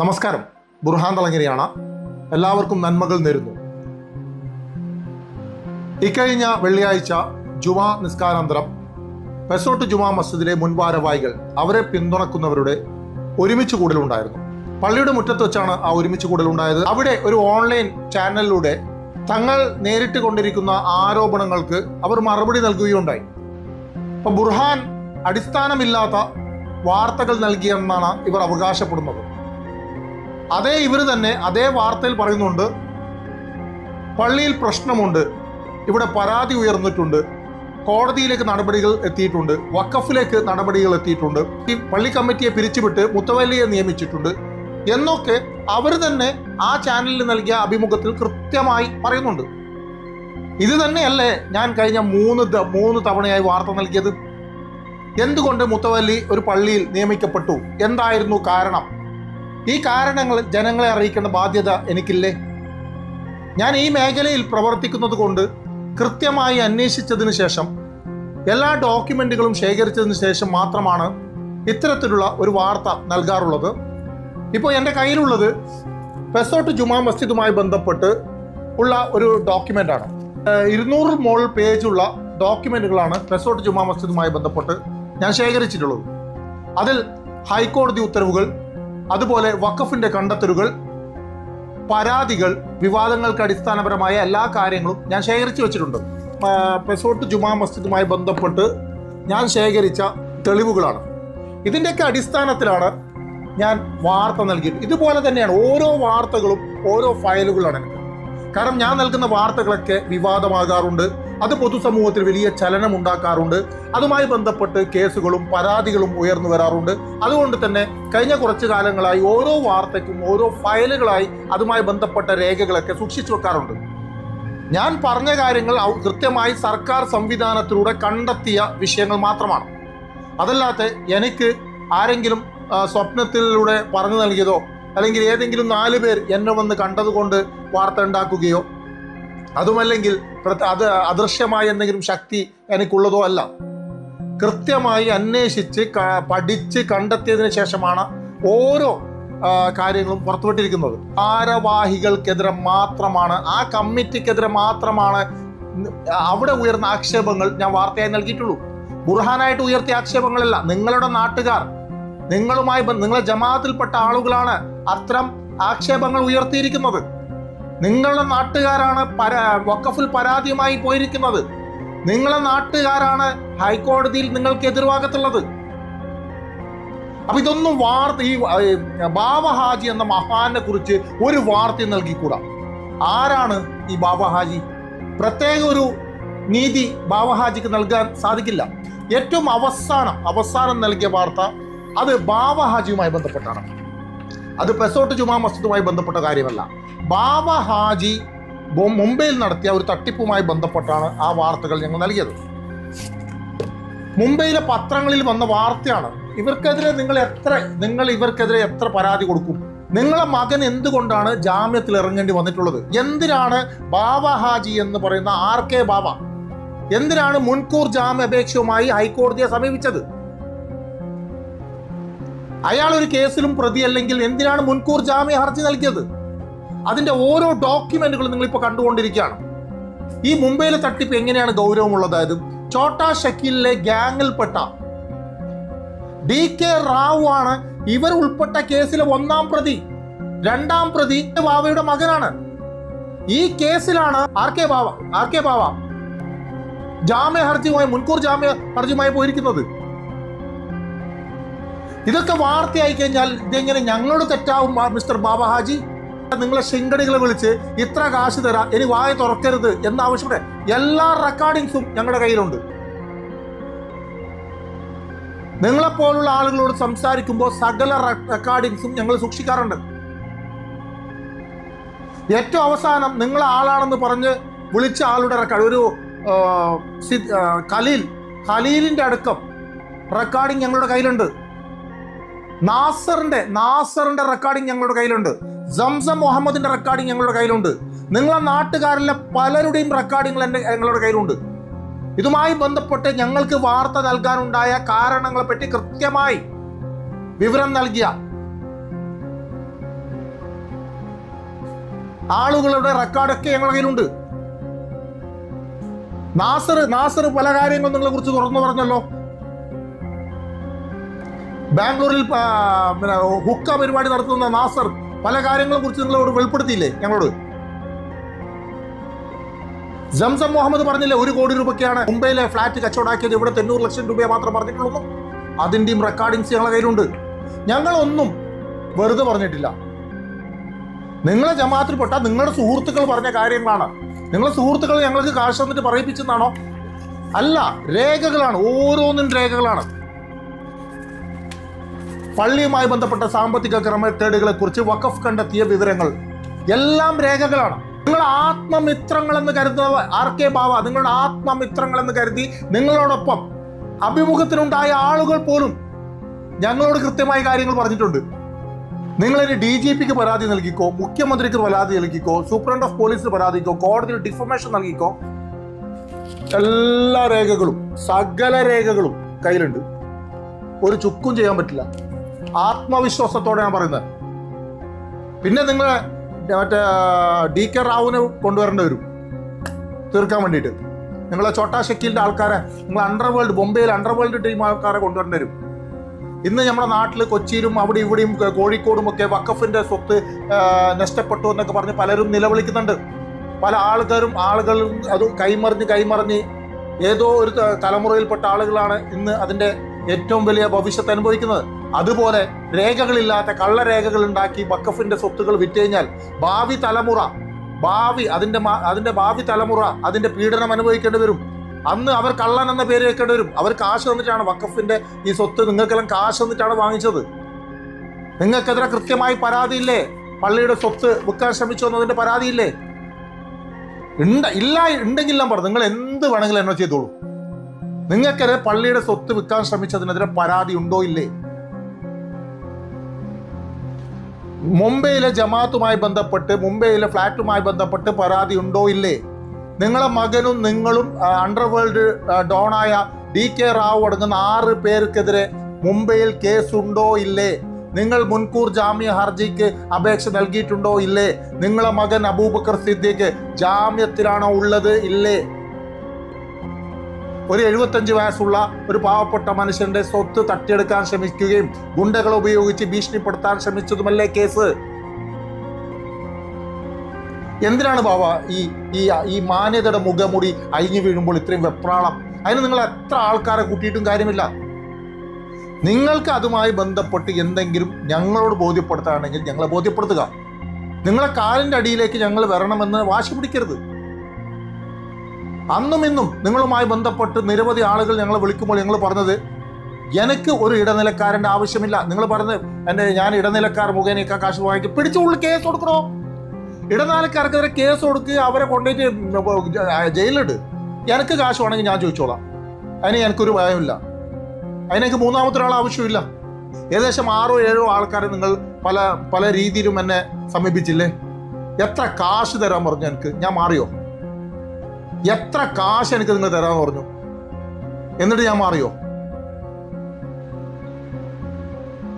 നമസ്കാരം. ബുർഹാൻ തളങ്ങരയാണ് എല്ലാവർക്കും നന്മകൾ നേരുന്നു. ഇക്കഴിഞ്ഞ വെള്ളിയാഴ്ച ജുമാ നിസ്കാരാന്തരം പെസോട്ട് ജുമാ മസ്ജിദിലെ മുൻവാരവാഹികൾ അവരെ പിന്തുണക്കുന്നവരുടെ ഒരുമിച്ച് കൂടലുണ്ടായിരുന്നു പള്ളിയുടെ മുറ്റത്ത് വെച്ചാണ് ആ ഒരുമിച്ച് കൂടലുണ്ടായത് അവിടെ ഒരു ഓൺലൈൻ ചാനലിലൂടെ തങ്ങൾ നേരിട്ട് കൊണ്ടിരിക്കുന്ന ആരോപണങ്ങൾക്ക് അവർ മറുപടി നൽകുകയുണ്ടായി. അപ്പൊ ബുർഹാൻ അടിസ്ഥാനമില്ലാത്ത വാർത്തകൾ നൽകിയെന്നാണ് ഇവർ അവകാശപ്പെടുന്നത്. അതേ ഇവർ തന്നെ അതേ വാർത്തയിൽ പറയുന്നുണ്ട് പള്ളിയിൽ പ്രശ്നമുണ്ട് ഇവിടെ പരാതി ഉയർന്നിട്ടുണ്ട് കോടതിയിലേക്ക് നടപടികൾ എത്തിയിട്ടുണ്ട് വക്കഫിലേക്ക് നടപടികൾ എത്തിയിട്ടുണ്ട് ഈ പള്ളി കമ്മിറ്റിയെ പിരിച്ചുവിട്ട് മുത്തവല്ലിയെ നിയമിച്ചിട്ടുണ്ട് എന്നൊക്കെ അവർ തന്നെ ആ ചാനലിൽ നൽകിയ അഭിമുഖത്തിൽ കൃത്യമായി പറയുന്നുണ്ട്. ഇത് തന്നെയല്ലേ ഞാൻ കഴിഞ്ഞ മൂന്ന് മൂന്ന് തവണയായി വാർത്ത നൽകിയത്? എന്തുകൊണ്ട് മുത്തവല്ലി ഒരു പള്ളിയിൽ നിയമിക്കപ്പെട്ടു? എന്തായിരുന്നു കാരണം? ഈ കാരണങ്ങൾ ജനങ്ങളെ അറിയിക്കേണ്ട ബാധ്യത എനിക്കില്ലേ? ഞാൻ ഈ മേഖലയിൽ പ്രവർത്തിക്കുന്നത് കൊണ്ട് കൃത്യമായി അന്വേഷിച്ചതിന് ശേഷം എല്ലാ ഡോക്യുമെന്റുകളും ശേഖരിച്ചതിന് ശേഷം മാത്രമാണ് ഇത്തരത്തിലുള്ള ഒരു വാർത്ത നൽകാറുള്ളത്. ഇപ്പോൾ എന്റെ കയ്യിലുള്ളത് പെസോട്ട് ജുമാ മസ്ജിദുമായി ബന്ധപ്പെട്ട് ഉള്ള ഒരു ഏഹ് ഇരുന്നൂറ് മോൾ പേജുള്ള ഡോക്യുമെന്റുകളാണ് പെസോട്ട് ജുമാ മസ്ജിദുമായി ബന്ധപ്പെട്ട് ഞാൻ ശേഖരിച്ചിട്ടുള്ളത്. അതിൽ ഹൈക്കോടതി ഉത്തരവുകൾ അതുപോലെ വഖഫിന്റെ കണ്ടെത്തലുകൾ പരാതികൾ വിവാദങ്ങൾക്ക് അടിസ്ഥാനപരമായ എല്ലാ കാര്യങ്ങളും ഞാൻ ശേഖരിച്ചു വെച്ചിട്ടുണ്ട്. പെസോട്ട് ജുമാ മസ്ജിദുമായി ബന്ധപ്പെട്ട് ഞാൻ ശേഖരിച്ച തെളിവുകളാണ്. ഇതിന്റെയൊക്കെ അടിസ്ഥാനത്തിലാണ് ഞാൻ വാർത്ത നൽകിയത്. ഇതുപോലെ തന്നെയാണ് ഓരോ വാർത്തകളും ഓരോ ഫയലുകളാണ് എനിക്ക്. കാരണം ഞാൻ നൽകുന്ന വാർത്തകളൊക്കെ വിവാദമാകാറുണ്ട്. അത് പൊതുസമൂഹത്തിൽ വലിയ ചലനം ഉണ്ടാക്കാറുണ്ട് അതുമായി ബന്ധപ്പെട്ട് കേസുകളും പരാതികളും ഉയർന്നു വരാറുണ്ട്. അതുകൊണ്ട് തന്നെ കഴിഞ്ഞ കുറച്ച് കാലങ്ങളായി ഓരോ വാർത്തയ്ക്കും ഓരോ ഫയലുകളായി അതുമായി ബന്ധപ്പെട്ട രേഖകളൊക്കെ സൂക്ഷിച്ചു വെക്കാറുണ്ട്. ഞാൻ പറഞ്ഞ കാര്യങ്ങൾ കൃത്യമായി സർക്കാർ സംവിധാനത്തിലൂടെ കണ്ടെത്തിയ വിഷയങ്ങൾ മാത്രമാണ്. അതല്ലാത്ത എനിക്ക് ആരെങ്കിലും സ്വപ്നത്തിലൂടെ പറഞ്ഞു നൽകിയതോ അല്ലെങ്കിൽ ഏതെങ്കിലും നാല് പേർ എന്നെ വന്ന് കണ്ടതുകൊണ്ട് വാർത്ത ഉണ്ടാക്കുകയോ അതുമല്ലെങ്കിൽ അത് അദൃശ്യമായ എന്തെങ്കിലും ശക്തി എനിക്കുള്ളതോ അല്ല. കൃത്യമായി അന്വേഷിച്ച് പഠിച്ച് കണ്ടെത്തിയതിനു ശേഷമാണ് ഓരോ കാര്യങ്ങളും പുറത്തുവിട്ടിരിക്കുന്നത്. ഭാരവാഹികൾക്കെതിരെ മാത്രമാണ് ആ കമ്മിറ്റിക്കെതിരെ മാത്രമാണ് അവിടെ ഉയർന്ന ആക്ഷേപങ്ങൾ ഞാൻ വാർത്തയായി നൽകിയിട്ടുള്ളൂ. ബുർഹാനായിട്ട് ഉയർത്തിയ ആക്ഷേപങ്ങളല്ല നിങ്ങളുടെ നാട്ടുകാർ. നിങ്ങളുമായി നിങ്ങളെ ജമാഅത്തിൽപ്പെട്ട ആളുകളാണ് അത്തരം ആക്ഷേപങ്ങൾ ഉയർത്തിയിരിക്കുന്നത്. നിങ്ങളുടെ നാട്ടുകാരാണ് പരാ വക്കഫിൽ പരാതിയുമായി പോയിരിക്കുന്നത്. നിങ്ങളെ നാട്ടുകാരാണ് ഹൈക്കോടതിയിൽ നിങ്ങൾക്ക് എതിർവാകത്തുള്ളത്. അപ്പൊ ഇതൊന്നും വാർത്ത ഈ ബാബഹാജി ബാബ ഹാജി എന്ന മഹാനെ കുറിച്ച് ഒരു വാർത്ത നൽകിക്കൂടാ. ആരാണ് ഈ ബാബഹാജി പ്രത്യേക ഒരു നീതി ബാബഹാജിക്ക് നൽകാൻ സാധിക്കില്ല. ഏറ്റവും അവസാനം അവസാനം നൽകിയ വാർത്ത അത് ബാബഹാജിയുമായി ബന്ധപ്പെട്ടാണ്. അത് പെസോട്ട് ജുമാ മസ്ജിദുമായി ബന്ധപ്പെട്ട കാര്യമല്ല. ബാബ ഹാജി മുംബൈയിൽ നടത്തിയ ഒരു തട്ടിപ്പുമായി ബന്ധപ്പെട്ടാണ് ആ വാർത്തകൾ ഞങ്ങൾ നൽകിയത്. മുംബൈയിലെ പത്രങ്ങളിൽ വന്ന വാർത്തയാണ് ഇവർക്കെതിരെ നിങ്ങൾ എത്ര നിങ്ങൾ ഇവർക്കെതിരെ എത്ര പരാതി കൊടുക്കും? നിങ്ങളെ മകൻ എന്തുകൊണ്ടാണ് ജാമ്യത്തിൽ ഇറങ്ങേണ്ടി വന്നിട്ടുള്ളത്? എന്തിനാണ് ബാബ ഹാജി എന്ന് പറയുന്ന ആർ കെ ബാബ എന്തിനാണ് മുൻകൂർ ജാമ്യാപേക്ഷയുമായി ഹൈക്കോടതിയെ സമീപിച്ചത്? അയാൾ ഒരു കേസിലും പ്രതിയല്ലെങ്കിൽ എന്തിനാണ് മുൻകൂർ ജാമ്യ ഹർജി നൽകിയത്? അതിന്റെ ഓരോ ഡോക്യുമെന്റുകളും നിങ്ങൾ ഇപ്പോൾ കണ്ടുകൊണ്ടിരിക്കുകയാണ്. ഈ മുംബൈയിലെ തട്ടിപ്പ് എങ്ങനെയാണ് ഗൗരവമുള്ളതായത്? ചോട്ടാ ഷക്കീലിലെ ഗ്യാങ്ങിൽപ്പെട്ട ഡി കെ റാവു ആണ് ഇവർ ഉൾപ്പെട്ട കേസിലെ ഒന്നാം പ്രതി. രണ്ടാം പ്രതി ബാവയുടെ മകനാണ്. ഈ കേസിലാണ് R K Bava R K Bava ജാമ്യ ഹർജിയുമായി മുൻകൂർ ജാമ്യ ഹർജിയുമായി പോയിരിക്കുന്നത്. ഇതൊക്കെ വാർത്തയായി കഴിഞ്ഞാൽ ഇതെങ്ങനെ ഞങ്ങളോട് തെറ്റാവും മിസ്റ്റർ ബാബ ഹാജി? നിങ്ങളെ ശിങ്കടികളെ വിളിച്ച് ഇത്ര കാശ് തരാം ഇനി വായ തുറക്കരുത് എന്ന ആവശ്യപ്പെടെ എല്ലാ റെക്കോർഡിങ്സും ഞങ്ങളുടെ കയ്യിലുണ്ട്. നിങ്ങളെപ്പോലുള്ള ആളുകളോട് സംസാരിക്കുമ്പോൾ സകല റെക്കോർഡിങ്സും ഞങ്ങൾ സൂക്ഷിക്കാറുണ്ട്. ഏറ്റവും അവസാനം നിങ്ങൾ ആളാണെന്ന് പറഞ്ഞ് വിളിച്ച ആളുടെ റെക്കോർഡ് ഒരു ഖലീൽ ഖലീലിന്റെ അടക്കം റെക്കോർഡിംഗ് ഞങ്ങളുടെ കയ്യിലുണ്ട്. നാസറിന്റെ നാസറിന്റെ റെക്കോർഡിംഗ് ഞങ്ങളുടെ കയ്യിലുണ്ട്. സംസം മുഹമ്മദിന്റെ റെക്കോർഡിംഗ് ഞങ്ങളുടെ കയ്യിലുണ്ട്. നിങ്ങളെ നാട്ടുകാരിലെ പലരുടെയും റെക്കോർഡിംഗ് എന്റെ ഞങ്ങളുടെ കയ്യിലുണ്ട്. ഇതുമായി ബന്ധപ്പെട്ട് ഞങ്ങൾക്ക് വാർത്ത നൽകാനുണ്ടായ കാരണങ്ങളെ പറ്റി കൃത്യമായി വിവരം നൽകിയ ആളുകളുടെ റെക്കോർഡൊക്കെ ഞങ്ങളുടെ കയ്യിലുണ്ട്. നാസർ നാസർ പല കാര്യങ്ങളും നിങ്ങളെ കുറിച്ച് തുറന്നു പറഞ്ഞല്ലോ. ബാംഗ്ലൂരിൽ പിന്നെ ഹുക്ക പരിപാടി നടത്തുന്ന നാസർ പല കാര്യങ്ങളെ കുറിച്ച് നിങ്ങളോട് വെളിപ്പെടുത്തിയില്ലേ ഞങ്ങളോട്? ജംസം മുഹമ്മദ് പറഞ്ഞില്ലേ ഒരു കോടി രൂപയ്ക്കാണ് മുംബൈയിലെ ഫ്ലാറ്റ് കച്ചവടാക്കിയത്. ഇവിടെ തൊണ്ണൂറ് ലക്ഷം രൂപയെ മാത്രം പറഞ്ഞിട്ടുള്ളൂ. അതിന്റെയും റെക്കോർഡിങ്സ് ഞങ്ങളുടെ കയ്യിലുണ്ട്. ഞങ്ങളൊന്നും വെറുതെ പറഞ്ഞിട്ടില്ല. നിങ്ങളെ ജമാത്തിൽപ്പെട്ട നിങ്ങളുടെ സുഹൃത്തുക്കൾ പറഞ്ഞ കാര്യങ്ങളാണ്. നിങ്ങളുടെ സുഹൃത്തുക്കൾ ഞങ്ങൾക്ക് കാശ് തന്നിട്ട് പറയിപ്പിച്ചെന്നാണോ? അല്ല രേഖകളാണ്. ഓരോന്നും രേഖകളാണ്. പള്ളിയുമായി ബന്ധപ്പെട്ട സാമ്പത്തിക ക്രമക്കേടുകളെ കുറിച്ച് വഖഫ് കണ്ടെത്തിയ വിവരങ്ങൾ. എല്ലാം രേഖകളാണ്. നിങ്ങൾ ആത്മമിത്രങ്ങൾ എന്ന് കരുതുന്ന ആർ കെ ബാവ നിങ്ങളുടെ ആത്മമിത്രങ്ങൾ എന്ന് കരുതി നിങ്ങളോടൊപ്പം അഭിമുഖത്തിനുണ്ടായ ആളുകൾ പോലും ഞങ്ങളോട് കൃത്യമായ കാര്യങ്ങൾ പറഞ്ഞിട്ടുണ്ട്. നിങ്ങൾ ഇനി ഡി ജി പിക്ക് പരാതി നൽകിക്കോ മുഖ്യമന്ത്രിക്ക് പരാതി നൽകിക്കോ സൂപ്രണ്ട് ഓഫ് പോലീസിന് പരാതിക്കോ കോടതിയിൽ ഡിഫർമേഷൻ നൽകിക്കോ? എല്ലാ രേഖകളും സകല രേഖകളും കയ്യിലുണ്ട്. ഒരു ചുക്കും ചെയ്യാൻ പറ്റില്ല. ആത്മവിശ്വാസത്തോടെ ഞാൻ പറയുന്നത്. പിന്നെ നിങ്ങൾ മറ്റേ ഡി കെ റാവുവിനെ കൊണ്ടുവരേണ്ടി വരും. തീർക്കാൻ വേണ്ടിയിട്ട്. നിങ്ങളെ ചോട്ടാ ഷക്കീലിന്റെ ആൾക്കാരെ നിങ്ങൾ അണ്ടർ വേൾഡ് ബോംബെയിൽ അണ്ടർ വേൾഡ് ടീം ആൾക്കാരെ കൊണ്ടുവരേണ്ടി വരും. ഇന്ന് നമ്മുടെ നാട്ടിൽ കൊച്ചിയിലും അവിടെ ഇവിടെയും കോഴിക്കോടും ഒക്കെ വക്കഫിന്റെ സ്വത്ത് നഷ്ടപ്പെട്ടു എന്നൊക്കെ പറഞ്ഞ് പലരും നിലവിളിക്കുന്നുണ്ട്. പല ആൾക്കാരും ആളുകളും അത് കൈമറിഞ്ഞ് കൈമറിഞ്ഞ് ഏതോ ഒരു തലമുറയിൽപ്പെട്ട ആളുകളാണ് ഇന്ന് അതിന്റെ ഏറ്റവും വലിയ ഭവിഷ്യത്ത് അനുഭവിക്കുന്നത്. അതുപോലെ രേഖകളില്ലാത്ത കള്ളരേഖകൾ ഉണ്ടാക്കി വക്കഫിന്റെ സ്വത്തുകൾ വിറ്റ് കഴിഞ്ഞാൽ ഭാവി തലമുറ ഭാവി അതിന്റെ അതിന്റെ ഭാവി തലമുറ അതിന്റെ പീഡനം അനുഭവിക്കേണ്ടി വരും. അന്ന് അവർ കള്ളൻ എന്ന പേര് വെക്കേണ്ടി വരും. അവർ കാശ് തന്നിട്ടാണ് വക്കഫിന്റെ ഈ സ്വത്ത് നിങ്ങൾക്കെല്ലാം കാശ് തന്നിട്ടാണ് വാങ്ങിച്ചത്. നിങ്ങൾക്കെതിരെ കൃത്യമായി പരാതിയില്ലേ? പള്ളിയുടെ സ്വത്ത് വിൽക്കാൻ ശ്രമിച്ചു എന്നതിന്റെ പരാതിയില്ലേ? ഇല്ല ഉണ്ടെങ്കിൽ ഞാൻ പറഞ്ഞു. നിങ്ങൾ എന്ത് വേണമെങ്കിലും എന്നോ ചെയ്തോളൂ. നിങ്ങൾക്കെതിരെ പള്ളിയുടെ സ്വത്ത് വിൽക്കാൻ ശ്രമിച്ചതിനെതിരെ പരാതി ഉണ്ടോ ഇല്ലേ? മുംബൈയിലെ ജമാത്തുമായി ബന്ധപ്പെട്ട് മുംബൈയിലെ ഫ്ലാറ്റുമായി ബന്ധപ്പെട്ട് പരാതി ഉണ്ടോ ഇല്ലേ? നിങ്ങളെ മകനും നിങ്ങളും അണ്ടർവേൾഡ് ഡോണായ ഡി കെ റാവു അടങ്ങുന്ന ആറ് പേർക്കെതിരെ മുംബൈയിൽ കേസുണ്ടോ ഇല്ലേ? നിങ്ങൾ മുൻകൂർ ജാമ്യ ഹർജിക്ക് അപേക്ഷ നൽകിയിട്ടുണ്ടോ ഇല്ലേ? നിങ്ങളെ മകൻ അബൂബക്കർ സിദ്ദിഖ് ജാമ്യത്തിലാണോ ഉള്ളത് ഇല്ലേ? ഒരു എഴുപത്തഞ്ച് വയസ്സുള്ള ഒരു പാവപ്പെട്ട മനുഷ്യന്റെ സ്വത്ത് തട്ടിയെടുക്കാൻ ശ്രമിക്കുകയും ഗുണ്ടകളെ ഉപയോഗിച്ച് ഭീഷണിപ്പെടുത്താൻ ശ്രമിച്ചതുമല്ലേ കേസ്? എന്തിനാണ് ബാബ ഈ ഈ ഈ മാന്യതയുടെ മുഖമുടി അഴിഞ്ഞു വീഴുമ്പോൾ ഇത്രയും വെപ്രാളം? അതിന് നിങ്ങൾ എത്ര ആൾക്കാരെ കൂട്ടിയിട്ടും കാര്യമില്ല. നിങ്ങൾക്ക് അതുമായി ബന്ധപ്പെട്ട് എന്തെങ്കിലും ഞങ്ങളോട് ബോധ്യപ്പെടുത്താണെങ്കിൽ ഞങ്ങളെ ബോധ്യപ്പെടുത്തുക. നിങ്ങളെ കാലിന്റെ അടിയിലേക്ക് ഞങ്ങൾ വരണമെന്ന് വാശി പിടിക്കരുത്. അന്നും ഇന്നും നിങ്ങളുമായി ബന്ധപ്പെട്ട് നിരവധി ആളുകൾ ഞങ്ങളെ വിളിക്കുമ്പോൾ ഞങ്ങൾ പറഞ്ഞത് എനിക്ക് ഒരു ഇടനിലക്കാരന്റെ ആവശ്യമില്ല. നിങ്ങൾ പറഞ്ഞ് എന്റെ ഞാൻ ഇടനിലക്കാർ മുഖേനയൊക്കെ കാശ് വാങ്ങിക്കും. പിടിച്ചുള്ളിൽ കേസ് കൊടുക്കണോ? ഇടനിലക്കാർക്കെതിരെ കേസ് കൊടുക്കുക അവരെ കൊണ്ടുപോയിട്ട് ജയിലിലിട്. എനിക്ക് കാശ് വേണമെങ്കിൽ ഞാൻ ചോദിച്ചോളാം. അതിന് എനിക്കൊരു ഭയമില്ല അതിനെനിക്ക് മൂന്നാമത്തെ ഒരാൾ ആവശ്യമില്ല ഏകദേശം ആറോ ഏഴോ ആൾക്കാരെ നിങ്ങൾ പല പല രീതിയിലും എന്നെ സമീപിച്ചില്ലേ? എത്ര കാശ് തരാൻ പറഞ്ഞു എനിക്ക്? ഞാൻ മാറിയോ? എത്ര കാശ് എനിക്ക് നിങ്ങൾ തരാന്ന് പറഞ്ഞു. എന്നിട്ട് ഞാൻ മാറിയോ?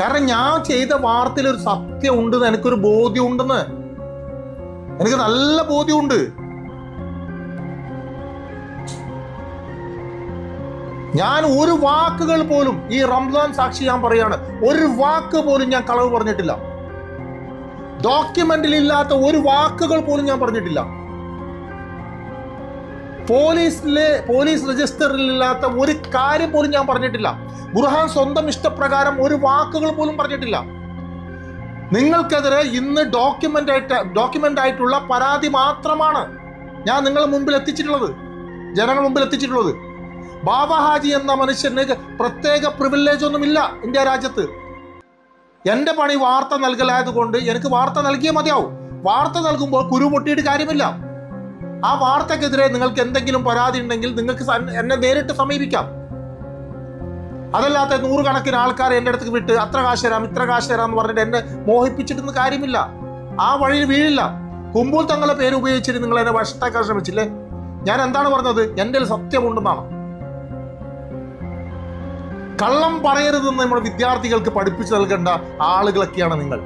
കാരണം ഞാൻ ചെയ്ത വാർത്തയിൽ ഒരു സത്യം ഉണ്ടെന്ന് എനിക്കൊരു ബോധ്യം ഉണ്ടെന്ന്. എനിക്ക് നല്ല ബോധ്യമുണ്ട് ഞാൻ ഒരു വാക്കുകൾ പോലും ഈ റംസാൻ സാക്ഷി ഞാൻ പറയാണ് ഒരു വാക്ക് പോലും ഞാൻ കളവ് പറഞ്ഞിട്ടില്ല. ഡോക്യുമെന്റിൽ ഇല്ലാത്ത ഒരു വാക്കുകൾ പോലും ഞാൻ പറഞ്ഞിട്ടില്ല. പോലീസിലെ പോലീസ് രജിസ്റ്ററിൽ ഇല്ലാത്ത ഒരു കാര്യം പോലും ഞാൻ പറഞ്ഞിട്ടില്ല. ബുർഹാൻ സ്വന്തം ഇഷ്ടപ്രകാരം ഒരു വാക്കുകൾ പോലും പറഞ്ഞിട്ടില്ല. നിങ്ങൾക്കെതിരെ ഇന്ന് ഡോക്യുമെന്റ് ആയിട്ട് ഡോക്യുമെന്റ് ആയിട്ടുള്ള പരാതി മാത്രമാണ് ഞാൻ നിങ്ങളുടെ മുമ്പിൽ എത്തിച്ചിട്ടുള്ളത്. ജനങ്ങൾ മുമ്പിൽ എത്തിച്ചിട്ടുള്ളത്. ബാബ ഹാജി എന്ന മനുഷ്യന് പ്രത്യേക പ്രിവിലേജ് ഒന്നുമില്ല ഇന്ത്യ രാജ്യത്ത്. എന്റെ പണി വാർത്ത നൽകലായതുകൊണ്ട് എനിക്ക് വാർത്ത നൽകിയേ മതിയാവും. വാർത്ത നൽകുമ്പോൾ കുരു പൊട്ടിയിട്ട് കാര്യമില്ല. ആ വാർത്തക്കെതിരെ നിങ്ങൾക്ക് എന്തെങ്കിലും പരാതി ഉണ്ടെങ്കിൽ നിങ്ങൾക്ക് എന്നെ നേരിട്ട് സമീപിക്കാം. അതല്ലാത്ത നൂറുകണക്കിന് ആൾക്കാർ എന്റെ അടുത്ത് വിട്ട് അത്ര കാശ് തരാം ഇത്ര കാശ് തരാം എന്ന് പറഞ്ഞിട്ട് എന്നെ മോഹിപ്പിച്ചിട്ടൊന്നും കാര്യമില്ല. ആ വഴിയിൽ വീഴില്ല. കുമ്പൂൽ തങ്ങളുടെ പേര് ഉപയോഗിച്ചിട്ട് നിങ്ങൾ എന്നെ വശത്താക്കാൻ ശ്രമിച്ചില്ലേ? ഞാൻ എന്താണ് പറഞ്ഞത്? എന്റെ സത്യമുണ്ടെന്നാണ്? കള്ളം പറയരുതെന്ന് നമ്മുടെ വിദ്യാർത്ഥികൾക്ക് പഠിപ്പിച്ചു നൽകേണ്ട ആളുകളൊക്കെയാണ് നിങ്ങൾ.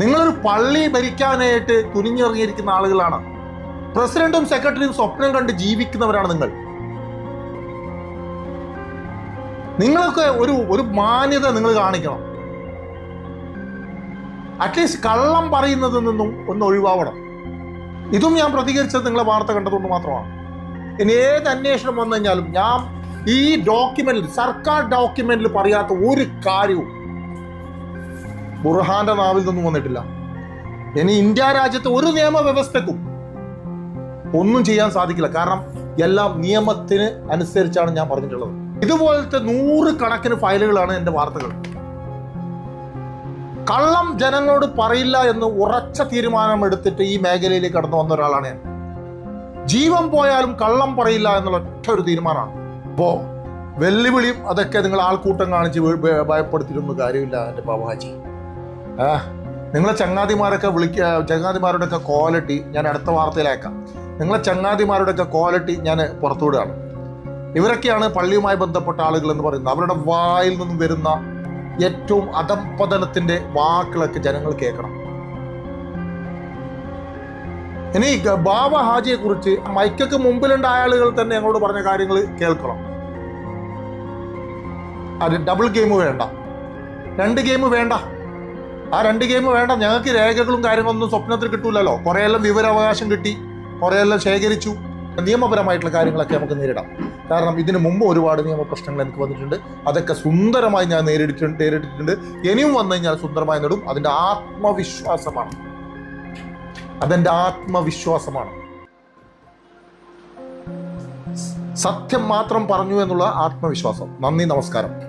നിങ്ങളൊരു പള്ളി ഭരിക്കാനായിട്ട് തുനിഞ്ഞിറങ്ങിയിരിക്കുന്ന ആളുകളാണ്. പ്രസിഡന്റും സെക്രട്ടറിയും സ്വപ്നം കണ്ട് ജീവിക്കുന്നവരാണ് നിങ്ങൾ. നിങ്ങൾക്ക് ഒരു ഒരു മാന്യത നിങ്ങൾ കാണിക്കണം. അറ്റ്ലീസ്റ്റ് കള്ളം പറയുന്നതിൽ നിന്നും ഒന്ന് ഒഴിവാവണം. ഇതും ഞാൻ പ്രതികരിച്ചത് നിങ്ങളെ വാർത്ത കണ്ടതുകൊണ്ട് മാത്രമാണ്. ഇനി ഏത് അന്വേഷണം വന്നു കഴിഞ്ഞാലും ഞാൻ ഈ ഡോക്യുമെന്റിൽ സർക്കാർ ഡോക്യുമെന്റിൽ പറയാത്ത ഒരു കാര്യവും ബുർഹാന്റെ നാവിൽ നിന്നും വന്നിട്ടില്ല. ഇനി ഇന്ത്യ രാജ്യത്തെ ഒരു നിയമവ്യവസ്ഥക്കും ഒന്നും ചെയ്യാൻ സാധിക്കില്ല. കാരണം എല്ലാം നിയമത്തിന് അനുസരിച്ചാണ് ഞാൻ പറഞ്ഞിട്ടുള്ളത്. ഇതുപോലത്തെ നൂറ് കണക്കിന് ഫയലുകളാണ് എന്റെ വാർത്തകൾ. കള്ളം ജനങ്ങളോട് പറയില്ല എന്ന് ഉറച്ച തീരുമാനം എടുത്തിട്ട് ഈ മേഖലയിലേക്ക് കടന്നു വന്ന ഒരാളാണ് ഞാൻ. ജീവൻ പോയാലും കള്ളം പറയില്ല എന്നുള്ള ഒറ്റ ഒരു തീരുമാനമാണ്. അപ്പോ വെല്ലുവിളിയും അതൊക്കെ നിങ്ങൾ ആൾക്കൂട്ടം കാണിച്ച് ഭയ- ഭയ- ഭയപ്പെടുത്തിയിട്ടൊന്നും കാര്യമില്ല എന്റെ ബാബാജി ഏഹ് നിങ്ങളെ ചങ്ങാതിമാരൊക്കെ വിളിക്കുക ചങ്ങാതിമാരുടെ കോലട്ടി ഞാൻ അടുത്ത വാർത്തയിലേക്കാം. നിങ്ങളെ ചങ്ങാതിമാരുടെയൊക്കെ ക്വാളിറ്റി ഞാൻ പുറത്തുവിടുകയാണ്. ഇവരൊക്കെയാണ് പള്ളിയുമായി ബന്ധപ്പെട്ട ആളുകൾ എന്ന് പറയുന്നത്. അവരുടെ വായിൽ നിന്നും വരുന്ന ഏറ്റവും അധംപതനത്തിന്റെ വാക്കുകളൊക്കെ ജനങ്ങൾ കേൾക്കണം. ഇനി ബാബ ഹാജിയെ കുറിച്ച് മൈക്കൊക്കെ മുമ്പിലുണ്ട ആളുകൾ തന്നെ ഞങ്ങളോട് പറഞ്ഞ കാര്യങ്ങൾ കേൾക്കണം. അത് ഡബിൾ ഗെയിം വേണ്ട. രണ്ട് ഗെയിം വേണ്ട. ആ രണ്ട് ഗെയിം വേണ്ട. ഞങ്ങൾക്ക് രേഖകളും കാര്യങ്ങളൊന്നും സ്വപ്നത്തിൽ കിട്ടൂലല്ലോ. കുറെയെല്ലാം വിവരാവകാശം കിട്ടി. കുറെയെല്ലാം ശേഖരിച്ചു. നിയമപരമായിട്ടുള്ള കാര്യങ്ങളൊക്കെ നമുക്ക് നേരിടാം. കാരണം ഇതിനു മുമ്പ് ഒരുപാട് നിയമ പ്രശ്നങ്ങൾ എനിക്ക് വന്നിട്ടുണ്ട്. അതൊക്കെ സുന്ദരമായി ഞാൻ നേരിട്ടിട്ടുണ്ട് നേരിട്ടിട്ടുണ്ട്. ഇനിയും വന്നു കഴിഞ്ഞാൽ സുന്ദരമായി നേടും. അതിന്റെ ആത്മവിശ്വാസമാണ്. അതെന്റെ ആത്മവിശ്വാസമാണ്. സത്യം മാത്രം പറഞ്ഞു എന്നുള്ള ആത്മവിശ്വാസം. നന്ദി നമസ്കാരം.